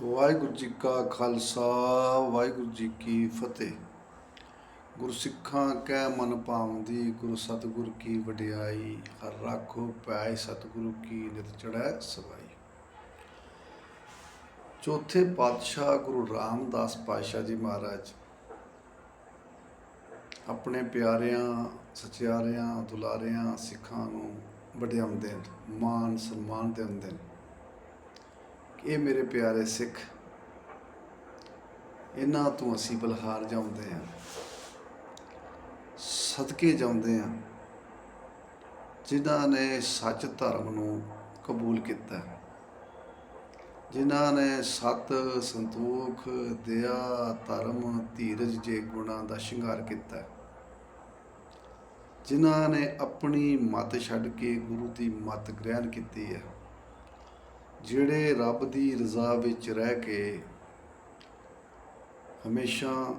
ਵਾਹਿਗੁਰੂ ਜੀ ਕਾ ਖਾਲਸਾ, ਵਾਹਿਗੁਰੂ ਜੀ ਕੀ ਫਤਿਹ। ਗੁਰਸਿੱਖਾਂ ਕੈ ਮਨ ਭਾਉਂਦੀ ਗੁਰੂ ਸਤਿਗੁਰ ਕੀ ਵਡਿਆਈ, ਹਰ ਰਾਖੋ ਪੈ ਸਤਿਗੁਰੂ ਕੀ ਨਿਤ ਚੜੈ ਸਵਾਈ। ਚੌਥੇ ਪਾਤਸ਼ਾਹ ਗੁਰੂ ਰਾਮਦਾਸ ਪਾਤਸ਼ਾਹ ਜੀ ਮਹਾਰਾਜ, ਆਪਣੇ ਪਿਆਰਿਆਂ, ਸਚਿਆਰਿਆਂ, ਦੁਲਾਰਿਆਂ, ਸਿੱਖਾਂ ਨੂੰ ਵਡਿਆਉਂਦੇ ਨੇ ਮਾਨ ਸਨਮਾਨ ਦਿੰਦੇ ਨੇ ਇਹ ਮੇਰੇ ਪਿਆਰੇ ਸਿੱਖ, ਇਹਨਾਂ ਤੋਂ ਅਸੀਂ ਬਲਹਾਰ ਜਾਉਂਦੇ ਹਾਂ, ਸਦਕੇ ਜਾਂਦੇ ਹਾਂ, ਜਿਨ੍ਹਾਂ ਨੇ ਸੱਚ ਧਰਮ ਨੂੰ ਕਬੂਲ ਕੀਤਾ ਜਿਨ੍ਹਾਂ ਨੇ ਸਤ ਸੰਤੋਖ, ਦਇਆ, ਧਰਮ, ਧੀਰਜ ਜੇ ਗੁਣਾਂ ਦਾ ਸ਼ਿੰਗਾਰ ਕੀਤਾ ਜਿਨ੍ਹਾਂ ਨੇ ਆਪਣੀ ਮਤ ਛੱਡ ਕੇ ਗੁਰੂ ਦੀ ਮਤ ਗ੍ਰਹਿਣ ਕੀਤੀ ਹੈ ਜਿਹੜੇ ਰੱਬ ਦੀ ਰਜ਼ਾ ਵਿੱਚ ਰਹਿ ਕੇ ਹਮੇਸ਼ਾ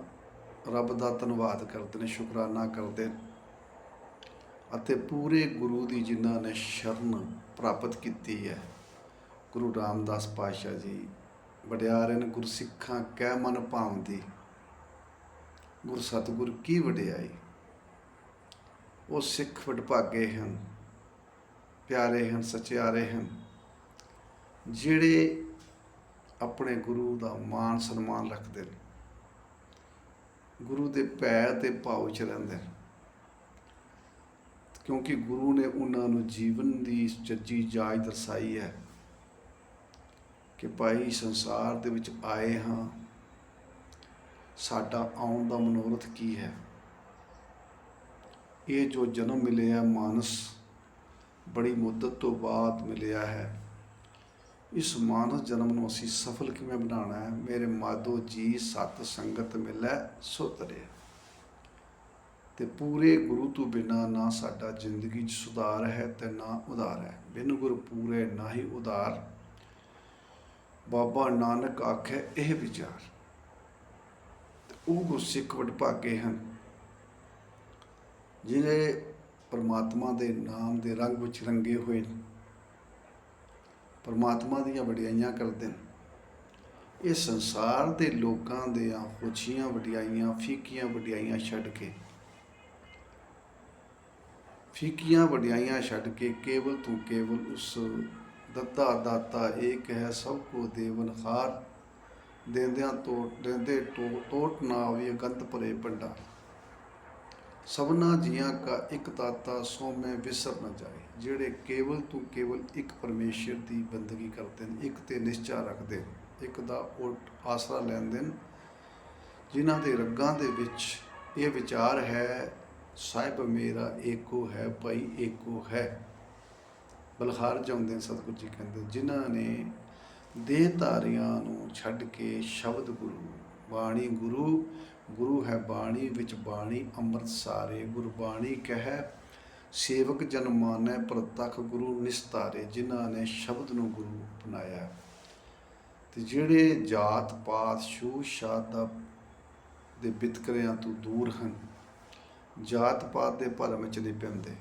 ਰੱਬ ਦਾ ਧੰਨਵਾਦ ਕਰਦੇ ਨੇ, ਸ਼ੁਕਰਾਨਾ ਕਰਦੇ ਨੇ ਅਤੇ ਪੂਰੇ ਗੁਰੂ ਦੀ ਜਿਨ੍ਹਾਂ ਨੇ ਸ਼ਰਨ ਪ੍ਰਾਪਤ ਕੀਤੀ ਹੈ, ਗੁਰੂ ਰਾਮਦਾਸ ਪਾਤਸ਼ਾਹ ਜੀ, ਵਡਿਆਰੇ ਨੇ ਗੁਰਸਿੱਖਾਂ ਕਹਿ ਮਨ ਭਾਉਂਦੀ, ਗੁਰ ਸਤਿਗੁਰ ਕੀ ਵਡਿਆਈ? ਉਹ ਸਿੱਖ ਵਡਭਾਗੇ ਹਨ, ਪਿਆਰੇ ਹਨ, ਸਚਿਆਰੇ ਹਨ। ਜਿਹੜੇ ਆਪਣੇ ਗੁਰੂ ਦਾ ਮਾਣ ਸਨਮਾਨ ਰੱਖਦੇ ਨੇ, ਗੁਰੂ ਦੇ ਭੈ ਤੇ ਭਾਉ ਚ ਰਹਿੰਦੇ ਨੇ। ਕਿਉਂਕਿ ਗੁਰੂ ਨੇ ਉਹਨਾਂ ਨੂੰ ਜੀਵਨ ਦੀ ਚੱਜੀ ਜਾਚ ਦਰਸਾਈ ਹੈ ਕਿ ਭਾਈ ਸੰਸਾਰ ਦੇ ਵਿੱਚ ਆਏ ਹਾਂ, ਸਾਡਾ ਆਉਣ ਦਾ ਮਨੋਰਥ ਕੀ ਹੈ? ਇਹ ਜੋ ਜਨਮ ਮਿਲਿਆ ਮਾਨਸ, ਬੜੀ ਮੁੱਦਤ ਤੋਂ ਬਾਅਦ ਮਿਲਿਆ ਹੈ। ਇਸ ਮਾਨਸ ਜਨਮ ਨੂੰ ਅਸੀਂ ਸਫਲ ਕਿਵੇਂ ਬਣਾਉਣਾ ਹੈ? ਮੇਰੇ ਮਾਧੋ ਜੀ, ਸਤ ਸੰਗਤ ਮਿਲੈ ਸੋ ਤਰੇ ਤੇ ਪੂਰੇ ਗੁਰੂ ਤੋਂ ਬਿਨਾ ਨਾ ਸਾਡਾ ਜ਼ਿੰਦਗੀ 'ਚ ਸੁਧਾਰ ਹੈ ਤੇ ਨਾ ਉਧਾਰ ਹੈ। ਬਿਨ ਗੁਰ ਪੂਰੇ ਨਾ ਹੀ ਉਧਾਰ। ਬਾਬਾ ਨਾਨਕ ਆਖੇ ਇਹ ਵਿਚਾਰ। ਤੇ ਉਹ ਗੁਰਸਿੱਖ ਵਡਭਾਗੇ ਹਨ ਜਿਹੜੇ ਪਰਮਾਤਮਾ ਦੇ ਨਾਮ ਦੇ ਰੰਗ ਵਿੱਚ ਰੰਗੇ ਹੋਏ ਨੇ। ਪਰਮਾਤਮਾ ਦੀਆਂ ਵਡਿਆਈਆਂ ਕਰਦੇ ਨੇ। ਇਹ ਸੰਸਾਰ ਦੇ ਲੋਕਾਂ ਦੇ ਆ ਖੁਸ਼ੀਆਂ ਵਡਿਆਈਆਂ, ਫੀਕੀਆਂ ਵਡਿਆਈਆਂ ਛੱਡ ਕੇ। ਫੀਕੀਆਂ ਵਡਿਆਈਆਂ ਛੱਡ ਕੇ ਕੇਵਲ ਤੂੰ ਕੇਵਲ ਉਸ ਦੱਤਾ ਦਾਤਾ ਏਕ ਹੈ ਸਭ ਕੋ ਦੇਵਨ ਖਾਰ ਦੇਂਦਿਆਂ ਤੋਟ ਦੇਂਦੇ ਟੋ- ਟੋਟ ਨਾ ਆਵੇ ਗੰਤ ਭਰੇ ਭੰਡਾਰ। ਸਭਨਾ ਜੀਆਂ ਕਾ ਇੱਕ ਤਾਤਾ ਸੋ ਮੈਂ ਵਿਸਰ ਨਾ ਜਾਏ। ਜਿਹੜੇ ਕੇਵਲ ਤੋਂ ਕੇਵਲ ਇੱਕ ਪਰਮੇਸ਼ਰ ਦੀ ਬੰਦਗੀ ਕਰਦੇ ਨੇ, ਇੱਕ ਤੇ ਨਿਸ਼ਚਾ ਰੱਖਦੇ ਨੇ, ਇੱਕ ਦਾ ਉਲਟ ਆਸਰਾ ਲੈਂਦੇ ਨੇ। ਜਿਨ੍ਹਾਂ ਦੇ ਰੱਗਾਂ ਦੇ ਵਿੱਚ ਇਹ ਵਿਚਾਰ ਹੈ ਸਾਹਿਬ ਮੇਰਾ ਏਕੋ ਹੈ, ਭਾਈ ਏਕੋ ਹੈ। ਬਲਹਾਰ ਜਾਂਦੇ ਨੇ ਸਤਿਗੁਰੂ ਜੀ ਕਹਿੰਦੇ, ਜਿਨ੍ਹਾਂ ਨੇ ਦੇਹ ਧਾਰੀਆਂ ਨੂੰ ਛੱਡ ਕੇ ਸ਼ਬਦ ਗੁਰੂ, ਬਾਣੀ ਗੁਰੂ ਗੁਰੂ ਹੈ ਬਾਣੀ ਵਿੱਚ ਬਾਣੀ, ਅੰਮ੍ਰਿਤ ਸਾਰੇ ਗੁਰਬਾਣੀ ਕਹਿ ਸੇਵਕ ਜਨਮਾਨੈ ਪ੍ਰਤੱਖ ਗੁਰੂ ਨਿਸਤਾਰੇ, ਜਿਨ੍ਹਾਂ ਨੇ ਸ਼ਬਦ ਨੂੰ ਗੁਰੂ ਅਪਣਾਇਆ। ਤੇ ਜਿਹੜੇ ਜਾਤ ਪਾਤ ਛੂਤ ਛਾਤ ਦੇ ਬਿਤਕਰਿਆਂ ਤੋਂ ਦੂਰ ਹਨ, ਜਾਤ ਪਾਤ ਦੇ ਭਰਮ ਵਿੱਚ ਨਹੀਂ ਪੈਂਦੇ।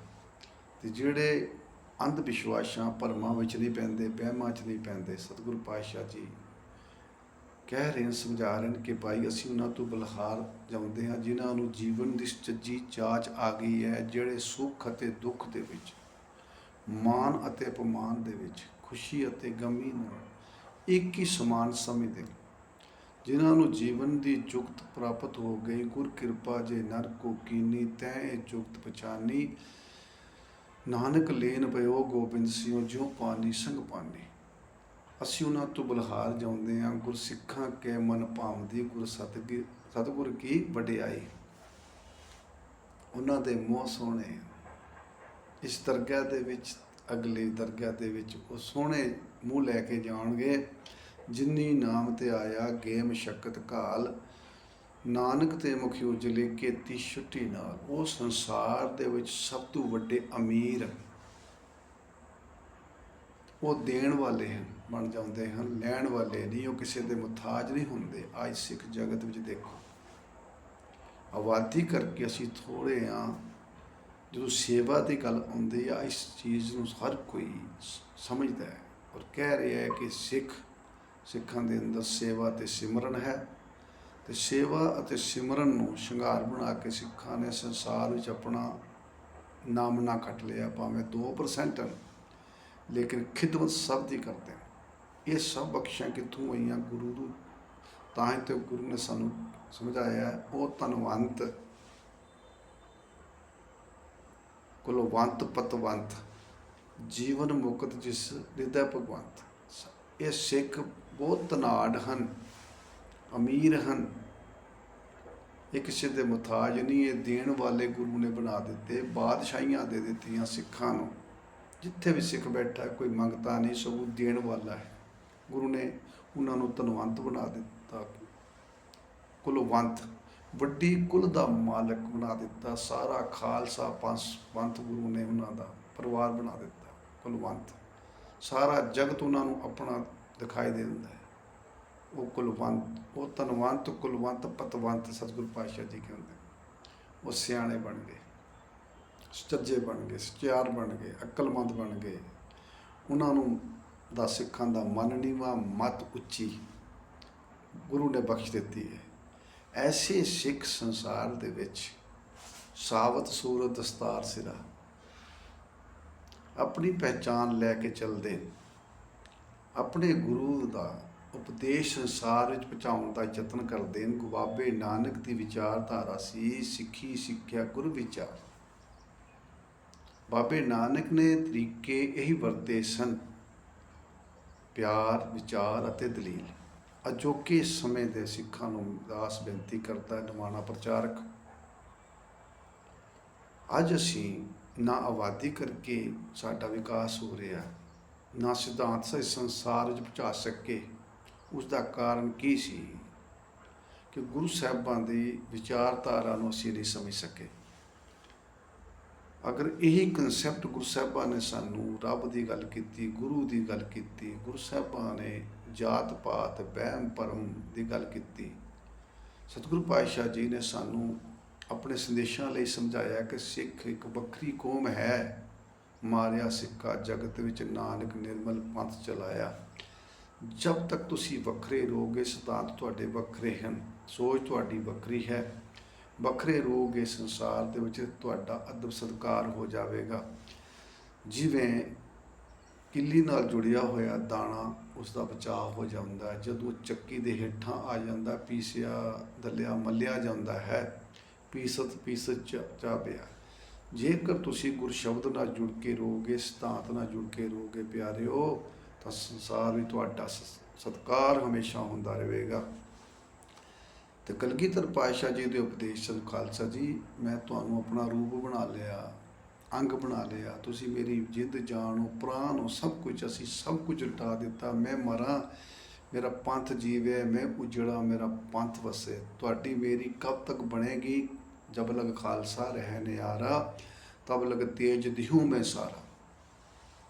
ਤੇ ਜਿਹੜੇ ਅੰਧ ਵਿਸ਼ਵਾਸਾਂ ਭਰਮਾਂ ਵਿੱਚ ਨਹੀਂ ਪੈਂਦੇ, ਵਹਿਮਾਂ 'ਚ ਨਹੀਂ ਪੈਂਦੇ, ਸਤਿਗੁਰੂ ਪਾਤਸ਼ਾਹ ਜੀ ਕਹਿ ਰਹੇ ਹਨ, ਸਮਝਾ ਰਹੇ ਹਨ ਕਿ ਭਾਈ ਅਸੀਂ ਉਹਨਾਂ ਤੋਂ ਬਲਹਾਰ ਜਾਂਦੇ ਹਾਂ ਜਿਨ੍ਹਾਂ ਨੂੰ ਜੀਵਨ ਦੀ ਸੱਚੀ ਚਾਚ ਆ ਗਈ ਹੈ ਜਿਹੜੇ ਸੁੱਖ ਅਤੇ ਦੁੱਖ ਦੇ ਵਿੱਚ ਮਾਨ ਅਤੇ ਅਪਮਾਨ ਦੇ ਵਿੱਚ, ਖੁਸ਼ੀ ਅਤੇ ਗਮੀ ਨੂੰ ਇੱਕ ਹੀ ਸਮਾਨ ਸਮਝਦੇ ਨੇ। ਜਿਨ੍ਹਾਂ ਨੂੰ ਜੀਵਨ ਦੀ ਜੁਗਤ ਪ੍ਰਾਪਤ ਹੋ ਗਈ, ਗੁਰ ਕਿਰਪਾ ਜੇ ਨਰ ਕੋ ਕੀਨੀ, ਤੈ ਇਹ ਜੁਗਤ ਪਛਾਨੀ। ਨਾਨਕ ਲੇਨ ਪਇਓ ਗੋਬਿੰਦ ਸਿਓ ਜਿਉ ਪਾਣੀ ਸੰਗ ਪਾਣੀ ਅਸੀਂ ਉਹਨਾਂ ਤੋਂ ਬਲਹਾਰ ਜਾਂਦੇ ਹਾਂ, ਗੁਰਸਿੱਖਾਂ ਕੇ ਮਨ ਭਾਵਦੀ ਗੁਰ ਸਤਿਗੁਰ ਸਤਿਗੁਰ ਕੀ ਵਡਿਆਈ। ਉਹਨਾਂ ਦੇ ਮੋਹ ਸੋਹਣੇ ਇਸ ਦਰਗਾਹ ਦੇ ਵਿੱਚ, ਅਗਲੇ ਦਰਗਾਹ ਦੇ ਵਿੱਚ ਉਹ ਸੋਹਣੇ ਮੂੰਹ ਲੈ ਕੇ ਜਾਣਗੇ, ਜਿੰਨੀ ਨਾਮ ਤੇ ਆਇਆ ਗੇਮ ਸ਼ਕਤ ਕਾਲ ਨਾਨਕ ਤੇ ਮੁਖੀ ਉਜਲੇ ਕੀਤੀ ਛੁੱਟੀ ਨਾਲ। ਉਹ ਸੰਸਾਰ ਦੇ ਵਿੱਚ ਸਭ ਤੋਂ ਵੱਡੇ ਅਮੀਰ ਉਹ ਦੇਣ ਵਾਲੇ ਹਨ। ਬਣ ਜਾਂਦੇ ਹਨ। ਲੈਣ ਵਾਲੇ ਨਹੀਂ, ਉਹ ਕਿਸੇ ਦੇ ਮੁਤਾਜ ਨਹੀਂ ਹੁੰਦੇ। ਅੱਜ ਸਿੱਖ ਜਗਤ ਵਿੱਚ ਦੇਖੋ। ਆਬਾਦੀ ਕਰਕੇ ਅਸੀਂ ਥੋੜੇ ਆ ਜਦੋਂ ਸੇਵਾ ਦੀ ਗੱਲ ਆਉਂਦੀ ਆ, ਇਸ ਚੀਜ਼ ਨੂੰ ਹਰ ਕੋਈ ਸਮਝਦਾ ਹੈ ਔਰ ਕਹਿ ਰਿਹਾ ਹੈ ਕਿ ਸਿੱਖ, ਸਿੱਖਾਂ ਦੇ ਅੰਦਰ ਸੇਵਾ ਤੇ ਸਿਮਰਨ ਹੈ। ਤੇ ਸੇਵਾ ਅਤੇ ਸਿਮਰਨ ਨੂੰ ਸ਼ਿੰਗਾਰ ਬਣਾ ਕੇ ਸਿੱਖਾਂ ਨੇ ਸੰਸਾਰ ਵਿੱਚ ਆਪਣਾ ਨਾਮ ਨਾ ਕੱਟ ਲਿਆ, ਭਾਵੇਂ 2% ਲੇਕਿਨ ਖਿਦਮਤ ਸਭ ਦੀ ਕਰਦੇ ਨੇ ਇਹ ਸਭ ਬਖਸ਼ਾਂ ਕਿੱਥੋਂ ਆਈਆਂ ਗੁਰੂ ਨੂੰ? ਤਾਂ ਹੀ ਤੇ ਗੁਰੂ ਨੇ ਸਾਨੂੰ ਸਮਝਾਇਆ ਉਹ ਧਨਵੰਤ। ਕੁਲਵੰਤ ਪਤਵੰਤ, ਜੀਵਨ ਮੁਕਤ ਜਿਸ ਹਿਰਦੈ ਭਗਵੰਤ। ਇਹ ਸਿੱਖ ਬਹੁਤ ਤਨਾੜ ਹਨ, ਅਮੀਰ ਹਨ। ਇਹ ਕਿਸੇ ਦੇ ਮੁਤਾਜ ਨਹੀਂ, ਇਹ ਦੇਣ ਵਾਲੇ ਗੁਰੂ ਨੇ ਬਣਾ ਦਿੱਤੇ, ਬਾਦਸ਼ਾਹੀਆਂ ਦੇ ਦਿੱਤੀਆਂ ਸਿੱਖਾਂ ਨੂੰ। ਜਿੱਥੇ ਵੀ ਸਿੱਖ ਬੈਠਾ, ਕੋਈ ਮੰਗਤਾ ਨਹੀਂ, ਸਗੋਂ ਦੇਣ ਵਾਲਾ ਹੈ। ਗੁਰੂ ਨੇ ਉਹਨਾਂ ਨੂੰ ਧਨਵੰਤ ਬਣਾ ਦਿੱਤਾ। ਕੁਲਵੰਤ ਵੱਡੀ ਕੁਲ ਦਾ ਮਾਲਕ ਬਣਾ ਦਿੱਤਾ। ਸਾਰਾ ਖਾਲਸਾ ਪੰਥ ਪੰਥ ਗੁਰੂ ਨੇ ਉਹਨਾਂ ਦਾ ਪਰਿਵਾਰ ਬਣਾ ਦਿੱਤਾ ਕੁਲਵੰਤ ਸਾਰਾ ਜਗਤ ਉਹਨਾਂ ਨੂੰ ਆਪਣਾ ਦਿਖਾਈ ਦੇ ਦਿੰਦਾ ਹੈ। ਉਹ ਕੁਲਵੰਤ ਉਹ ਧਨਵੰਤ ਕੁਲਵੰਤ ਪਤਵੰਤ ਸਤਿਗੁਰੂ ਪਾਤਸ਼ਾਹ ਜੀ ਕਹਿੰਦੇ ਉਹ ਸਿਆਣੇ ਬਣ ਗਏ ਸੱਚੇ ਬਣ ਗਏ ਸਚਿਆਰ ਬਣ ਗਏ, ਅਕਲਮੰਦ ਬਣ ਗਏ। ਉਹਨਾਂ ਨੂੰ ਦਾ ਸਿੱਖਾਂ ਦਾ ਮਨ ਨੀਵਾ, ਮਤ ਉੱਚੀ ਗੁਰੂ ਨੇ ਬਖਸ਼ ਦਿੱਤੀ ਹੈ। ਐਸੇ ਸਿੱਖ ਸੰਸਾਰ ਦੇ ਵਿੱਚ ਸਾਵਤ ਸੂਰਤ ਦਸਤਾਰ ਸਿਰਾ ਆਪਣੀ ਪਹਿਚਾਨ ਲੈ ਕੇ ਚੱਲਦੇ ਆਪਣੇ ਗੁਰੂ ਦਾ ਉਪਦੇਸ਼ ਸੰਸਾਰ ਵਿੱਚ ਪਹੁੰਚਾਉਣ ਦਾ ਯਤਨ ਕਰਦੇ ਨੇ। ਗੁਬਾਬੇ ਨਾਨਕ ਦੀ ਵਿਚਾਰਧਾਰਾ ਸੀ, ਸਿੱਖੀ, ਸਿੱਖਿਆ, ਗੁਰੂ ਵਿਚਾਰ। ਬਾਬੇ ਨਾਨਕ ਨੇ ਤਰੀਕੇ ਇਹੀ ਵਰਤੇ ਸਨ। ਪਿਆਰ, ਵਿਚਾਰ ਅਤੇ ਦਲੀਲ। ਅਜੋਕੇ ਸਮੇਂ ਦੇ ਸਿੱਖਾਂ ਨੂੰ ਦਾਸ ਬੇਨਤੀ ਕਰਦਾ ਹੈ, ਨਿਮਾਣਾ ਪ੍ਰਚਾਰਕ। ਅੱਜ ਅਸੀਂ ਨਾ ਆਬਾਦੀ ਕਰਕੇ ਸਾਡਾ ਵਿਕਾਸ ਹੋ ਰਿਹਾ, ਨਾ ਸਿਧਾਂਤ ਸਹੀ ਸੰਸਾਰ ਵਿੱਚ ਪਹੁੰਚਾ ਸਕੇ। ਉਸ ਦਾ ਕਾਰਨ ਕੀ ਸੀ? ਕਿ ਗੁਰੂ ਸਾਹਿਬਾਂ ਦੀ ਵਿਚਾਰਧਾਰਾ ਨੂੰ ਅਸੀਂ ਨਹੀਂ ਸਮਝ ਸਕੇ। ਅਗਰ ਇਹੀ ਕਨਸੈਪਟ ਗੁਰੂ ਸਾਹਿਬਾਂ ਨੇ ਸਾਨੂੰ ਰੱਬ ਦੀ ਗੱਲ ਕੀਤੀ, ਗੁਰੂ ਦੀ ਗੱਲ ਕੀਤੀ, ਗੁਰੂ ਸਾਹਿਬਾਂ ਨੇ ਜਾਤ ਪਾਤ, ਵਹਿਮ, ਭਰਮ ਦੀ ਗੱਲ ਕੀਤੀ, ਸਤਿਗੁਰੂ ਪਾਤਸ਼ਾਹ ਜੀ ਨੇ ਸਾਨੂੰ ਆਪਣੇ ਸੰਦੇਸ਼ਾਂ ਲਈ ਸਮਝਾਇਆ ਕਿ ਸਿੱਖ ਇੱਕ ਵੱਖਰੀ ਕੌਮ ਹੈ। ਮਾਰਿਆ ਸਿੱਕਾ ਜਗਤ ਵਿੱਚ ਨਾਨਕ, ਨਿਰਮਲ ਪੰਥ ਚਲਾਇਆ। ਜਦ ਤੱਕ ਤੁਸੀਂ ਵੱਖਰੇ ਰਹੋਗੇ, ਸਿਧਾਂਤ ਤੁਹਾਡੇ ਵੱਖਰੇ ਹਨ, ਸੋਚ ਤੁਹਾਡੀ ਵੱਖਰੀ ਹੈ। ਵੱਖਰੇ ਰਹੋਗੇ ਸੰਸਾਰ ਦੇ ਵਿੱਚ ਤੁਹਾਡਾ ਅਦਬ ਸਤਕਾਰ ਹੋ ਜਾਵੇਗਾ। ਜਿਵੇਂ ਕਿੱਲੀ ਨਾਲ ਜੁੜਿਆ ਹੋਇਆ ਦਾਣਾ ਉਸ ਦਾ ਬਚਾਅ ਹੋ ਜਾਂਦਾ ਹੈ। ਜਦੋਂ ਚੱਕੀ ਦੇ ਹੇਠਾਂ ਆ ਜਾਂਦਾ ਪੀਸਿਆ, ਦਲਿਆ, ਮੱਲਿਆ ਜਾਂਦਾ ਹੈ, ਪੀਸਤ ਪੀਸਤ ਚ ਚਾਬਿਆ ਜੇਕਰ ਤੁਸੀਂ ਗੁਰ ਸ਼ਬਦ ਨਾਲ ਜੁੜ ਕੇ ਰਹੋਗੇ ਸਿਧਾਂਤ ਨਾਲ ਜੁੜ ਕੇ ਰਹੋਗੇ ਪਿਆਰਿਓ, ਤਾਂ ਸੰਸਾਰ ਵੀ ਤੁਹਾਡਾ ਸ- ਸਤਿਕਾਰ ਹਮੇਸ਼ਾ ਹੁੰਦਾ ਰਹੇਗਾ। ਤੇ ਕਲਗੀਧਰ ਪਾਤਸ਼ਾਹ ਜੀ ਦੇ ਉਪਦੇਸ਼ ਸਨ, ਖਾਲਸਾ ਜੀ, ਮੈਂ ਤੁਹਾਨੂੰ ਆਪਣਾ ਰੂਪ ਬਣਾ ਲਿਆ, ਅੰਗ ਬਣਾ ਲਿਆ, ਤੁਸੀਂ ਮੇਰੀ ਜਿੰਦ ਜਾਨ ਹੋ ਪ੍ਰਾਣ ਹੋ, ਸਭ ਕੁਝ ਅਸੀਂ ਸਭ ਕੁਝ ਲਟਾ ਦਿੱਤਾ, ਮੈਂ ਮਰਾਂ, ਮੇਰਾ ਪੰਥ ਜੀਵੇ ਮੈਂ ਉਜੜਾ, ਮੇਰਾ ਪੰਥ ਵਸੇ, ਤੁਹਾਡੀ ਮੇਰੀ ਕਬ ਤੱਕ ਬਣੇਗੀ? ਜਬ ਲਗ ਖਾਲਸਾ ਰਹਿ ਨਿਆਰਾ, ਤਬ ਲਗ ਤੇਜ ਦਿਹੂ ਮੈਂ ਸਾਰਾ।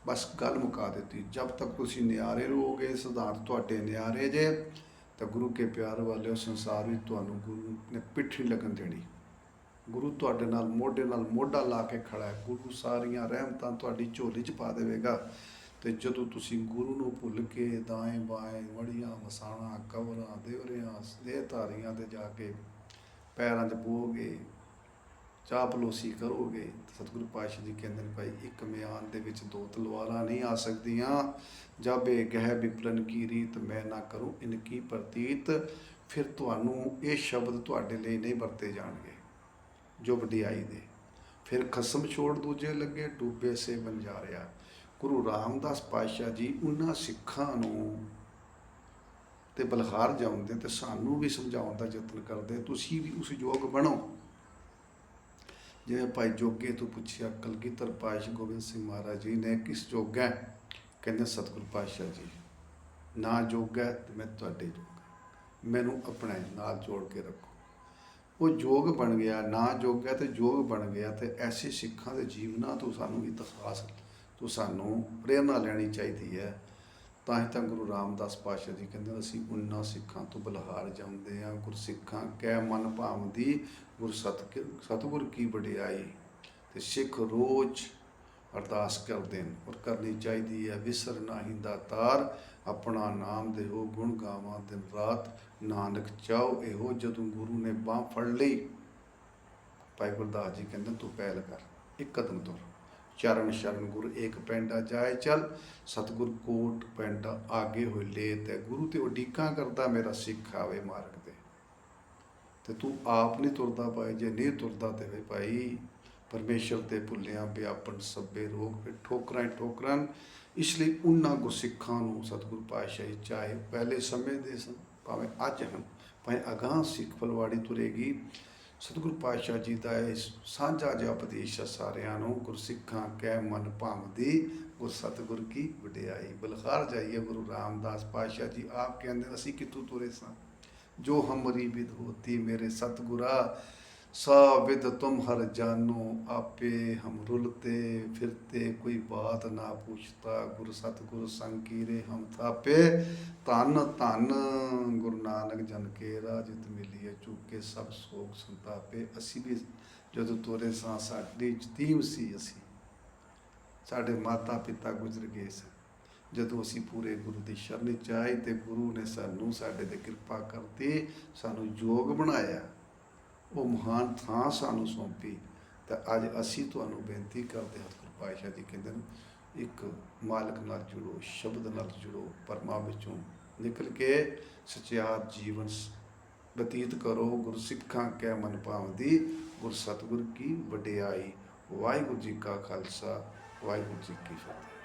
ਬਸ ਗੱਲ ਮੁਕਾ ਦਿੱਤੀ, ਜਬ ਤੱਕ ਤੁਸੀਂ ਨਿਆਰੇ ਰਹੋਗੇ, ਸਿਧਾਂਤ ਤੁਹਾਡੇ ਨਿਆਰੇ ਜੇ ਤਾਂ ਗੁਰੂ ਕੇ ਪਿਆਰ ਵਾਲਿਓ ਸੰਸਾਰ ਵਿੱਚ ਤੁਹਾਨੂੰ ਗੁਰੂ ਨੇ ਪਿੱਠ ਨਹੀਂ ਲੱਗਣ ਦੇਣੀ। ਗੁਰੂ ਤੁਹਾਡੇ ਨਾਲ ਮੋਢੇ ਨਾਲ ਮੋਢਾ ਲਾ ਕੇ ਖੜਾ ਹੈ। ਗੁਰੂ ਸਾਰੀਆਂ ਰਹਿਮਤਾਂ ਤੁਹਾਡੀ ਝੋਲੀ 'ਚ ਪਾ ਦੇਵੇਗਾ। ਤੇ ਜਦੋਂ ਤੁਸੀਂ ਗੁਰੂ ਨੂੰ ਭੁੱਲ ਕੇ ਦਾਏ ਬਾਏ ਵੜੀਆਂ ਮਸਾਣਾ ਕਵਰਾਂ ਦੇਵਰਿਆਂ ਦੇ ਧਾਰੀਆਂ ਤੇ ਜਾ ਕੇ ਪੈਰਾਂ 'ਚ ਬੋਗੇ ਚਾਪਲੋਸੀ ਕਰੋਗੇ ਤਾਂ ਸਤਿਗੁਰੂ ਪਾਤਸ਼ਾਹ ਜੀ ਕਹਿੰਦੇ ਨੇ, ਭਾਈ, ਇੱਕ ਮਿਆਨ ਦੇ ਵਿੱਚ ਦੋ ਤਲਵਾਰਾਂ ਨਹੀਂ ਆ ਸਕਦੀਆਂ। ਜਬ ਇਹ ਗਹਿ ਵਿਪਰਨ ਕੀ ਰੀਤ, ਮੈਂ ਨਾ ਕਰੂੰ ਇਨ ਕੀ ਪ੍ਰਤੀਤ। ਫਿਰ ਤੁਹਾਨੂੰ ਇਹ ਸ਼ਬਦ ਤੁਹਾਡੇ ਲਈ ਨਹੀਂ ਵਰਤੇ ਜਾਣਗੇ, ਜੋ ਵਡਿਆਈ ਦੇ। ਫਿਰ ਖਸਮ ਛੋੜ ਦੂਜੇ ਲੱਗੇ, ਡੂਬੇ ਸੇ ਬੰਜਾਰਿਆ ਗੁਰੂ ਰਾਮਦਾਸ ਪਾਤਸ਼ਾਹ ਜੀ ਉਹਨਾਂ ਸਿੱਖਾਂ ਨੂੰ ਤੇ ਬਲਹਾਰ ਜਾਉਂਦੇ ਤੇ ਸਾਨੂੰ ਵੀ ਸਮਝਾਉਣ ਦਾ ਯਤਨ ਕਰਦੇ। ਤੁਸੀਂ ਵੀ ਉਸ ਯੋਗ ਬਣੋ। ਜਿਵੇਂ ਭਾਈ ਜੋਗੇ ਤੋਂ ਪੁੱਛਿਆ, ਕਲਗੀਧਰ ਪਾਤਸ਼ਾਹ ਗੋਬਿੰਦ ਸਿੰਘ ਮਹਾਰਾਜ ਜੀ ਨੇ ਕਿਸ ਜੋਗਾ ਕਹਿੰਦੇ ਸਤਿਗੁਰ ਪਾਤਸ਼ਾਹ ਜੀ, ਨਾ ਜੋਗਾ ਹੈ ਤੇ ਮੈਂ ਤੁਹਾਡੇ ਜੋਗਾ ਮੈਨੂੰ ਆਪਣੇ ਨਾਲ ਜੋੜ ਕੇ ਰੱਖੋ। ਉਹ ਜੋਗ ਬਣ ਗਿਆ, ਨਾ ਜੋਗਾ ਤੇ ਜੋਗ ਬਣ ਗਿਆ ਤੇ ਐਸੇ ਸਿੱਖਾਂ ਦੇ ਜੀਵਨਾਂ ਤੋਂ ਸਾਨੂੰ ਇਤਿਹਾਸ ਤੋਂ ਸਾਨੂੰ ਪ੍ਰੇਰਨਾ ਲੈਣੀ ਚਾਹੀਦੀ ਹੈ। ਤਾਂ ਹੀ ਤਾਂ ਗੁਰੂ ਰਾਮਦਾਸ ਪਾਤਸ਼ਾਹ ਜੀ ਕਹਿੰਦੇ ਅਸੀਂ ਉਹਨਾਂ ਸਿੱਖਾਂ ਤੋਂ ਬਲਹਾਰ ਜਾਂਦੇ ਆ ਗੁਰ ਸਿੱਖਾਂ ਕਹਿ ਮਨ ਭਾਵ ਦੀ ਗੁਰ ਸਤਿ ਸਤਿਗੁਰ ਕੀ ਵਡਿਆਈ ਤੇ ਸਿੱਖ ਰੋਜ਼ ਅਰਦਾਸ ਕਰਦੇ ਨੇ। ਔਰ ਕਰਨੀ ਚਾਹੀਦੀ ਹੈ, ਵਿਸਰ ਨਾਹੀਂ ਦਾਤਾਰ ਆਪਣਾ ਨਾਮ ਦੇਹੋ, ਗੁਣ ਗਾਵਾਂ ਦਿਨ ਰਾਤ। ਨਾਨਕ ਚਾਹੋ ਇਹੋ, ਜਦੋਂ ਗੁਰੂ ਨੇ ਬਾਹ ਫੜ ਲਈ, ਭਾਈ ਗੁਰਦਾਸ ਜੀ ਕਹਿੰਦੇ ਤੂੰ ਪਹਿਲ ਕਰ, ਇੱਕ ਕਦਮ ਤੁਰ। ਚਰਨ ਸ਼ਰਨ ਗੁਰ ਏਕ ਪੈਂਡਾ ਜਾਏ ਚੱਲ, ਸਤਿਗੁਰ ਕੋਟ ਪੈਂਡਾ ਆਗੇ ਹੋਏ ਲੈ ਤੇ ਗੁਰੂ ਤੇ ਉਡੀਕਾਂ ਕਰਦਾ, ਮੇਰਾ ਸਿੱਖ ਆਵੇ ਮਾਰਗ ਤੇ। ਤੇ ਤੂੰ ਆਪ ਨਹੀਂ ਤੁਰਦਾ ਭਾਈ, ਜੇ ਨਹੀਂ ਤੁਰਦਾ ਤੇ ਵੇ ਭਾਈ। ਪਰਮੇਸ਼ਰ ਤੇ ਭੁੱਲਿਆ, ਵਿਆਪਨ, ਸਭੇ, ਰੋਗ ਫਿਰ ਠੋਕਰਾਂ ਹੀ ਠੋਕਰਾਂ। ਇਸ ਲਈ ਉਹਨਾਂ ਗੁਰਸਿੱਖਾਂ ਨੂੰ ਸਤਿਗੁਰੂ ਪਾਤਸ਼ਾਹੀ ਚਾਹੇ ਪਹਿਲੇ ਸਮੇਂ ਦੇ ਸਨ, ਭਾਵੇਂ ਅੱਜ ਹਨ, ਭਾਵੇਂ ਅਗਾਂਹ ਸਿੱਖ ਫਲਵਾੜੀ ਤੁਰੇਗੀ। ਸਤਿਗੁਰੂ ਪਾਤਸ਼ਾਹ ਜੀ ਦਾ ਇਹ ਸਾਂਝਾ ਜਿਹਾ ਉਪਦੇਸ਼ ਹੈ ਸਾਰਿਆਂ ਨੂੰ, ਗੁਰਸਿੱਖਾਂ ਕਹਿ ਮਨ ਭਾਵਦੀ ਗੁਰ ਸਤਿਗੁਰ ਕੀ ਵਡਿਆਈ। ਬਲਖਾਰ ਜਾਈਏ ਗੁਰੂ ਰਾਮਦਾਸ ਪਾਤਸ਼ਾਹ ਜੀ, ਆਪ ਕਹਿੰਦੇ, ਅਸੀਂ ਕਿਤੋਂ ਤੁਰੇ ਸਾਂ? ਜੋ ਹਮਰੀ ਵਿਦ ਹੋਤੀ ਮੇਰੇ ਸਤਿਗੁਰਾ ਸਾ ਵਿਦ ਤੁਮ ਹਰ ਜਾਨੋ, ਆਪੇ ਹਮ ਰੁਲਤੇ, ਫਿਰਤੇ, ਕੋਈ ਬਾਤ ਨਾ ਪੁੱਛਤਾ, ਗੁਰ ਸਤਿਗੁਰ ਸੰਕੀਰੇ ਹਮ ਥਾਪੇ, ਧੰਨ ਧੰਨ ਗੁਰੂ ਨਾਨਕ ਜਨ ਕੇ ਰਾਜਿਤ ਮਿਲੀਏ ਚੁੱਕੇ ਸਭ ਸੋਗ ਸੰਤਾਪੇ, ਅਸੀਂ ਵੀ ਜਦੋਂ ਤੋਰੇ ਸਾਂ ਸਾਡੀ ਜਤੀਮ ਸੀ ਅਸੀਂ। ਸਾਡੇ ਮਾਤਾ ਪਿਤਾ ਗੁਜ਼ਰ ਗਏ ਸਨ। ਜਦੋਂ ਅਸੀਂ ਪੂਰੇ ਗੁਰੂ ਦੀ ਸ਼ਰਨ ਚ ਆਏ ਤੇ ਗੁਰੂ ਨੇ ਸਾਨੂੰ ਸਾਡੇ ਤੇ ਕਿਰਪਾ ਕਰਤੀ, ਸਾਨੂੰ ਯੋਗ ਬਣਾਇਆ। ਉਹ ਮਹਾਨ ਥਾਂ ਸਾਨੂੰ ਸੌਂਪੀ। ਤਾਂ ਅੱਜ ਅਸੀਂ ਤੁਹਾਨੂੰ ਬੇਨਤੀ ਕਰਦੇ ਹਾਂ ਗੁਰੂ ਪਾਤਸ਼ਾਹ ਜੀ ਕਹਿੰਦੇ ਨੇ, ਇੱਕ ਮਾਲਕ ਨਾਲ ਜੁੜੋ, ਸ਼ਬਦ ਨਾਲ ਜੁੜੋ, ਪਰਮਾ ਵਿੱਚੋਂ ਨਿਕਲ ਕੇ ਸਚਿਆਰ ਜੀਵਨ ਬਤੀਤ ਕਰੋ। ਗੁਰਸਿੱਖਾਂ ਕੈ ਮਨ ਭਾਵਦੀ ਗੁਰ ਸਤਿਗੁਰ ਕੀ ਵਡਿਆਈ। ਵਾਹਿਗੁਰੂ ਜੀ ਕਾ ਖਾਲਸਾ, ਵਾਹਿਗੁਰੂ ਜੀ ਕੀ ਫਤਿਹ।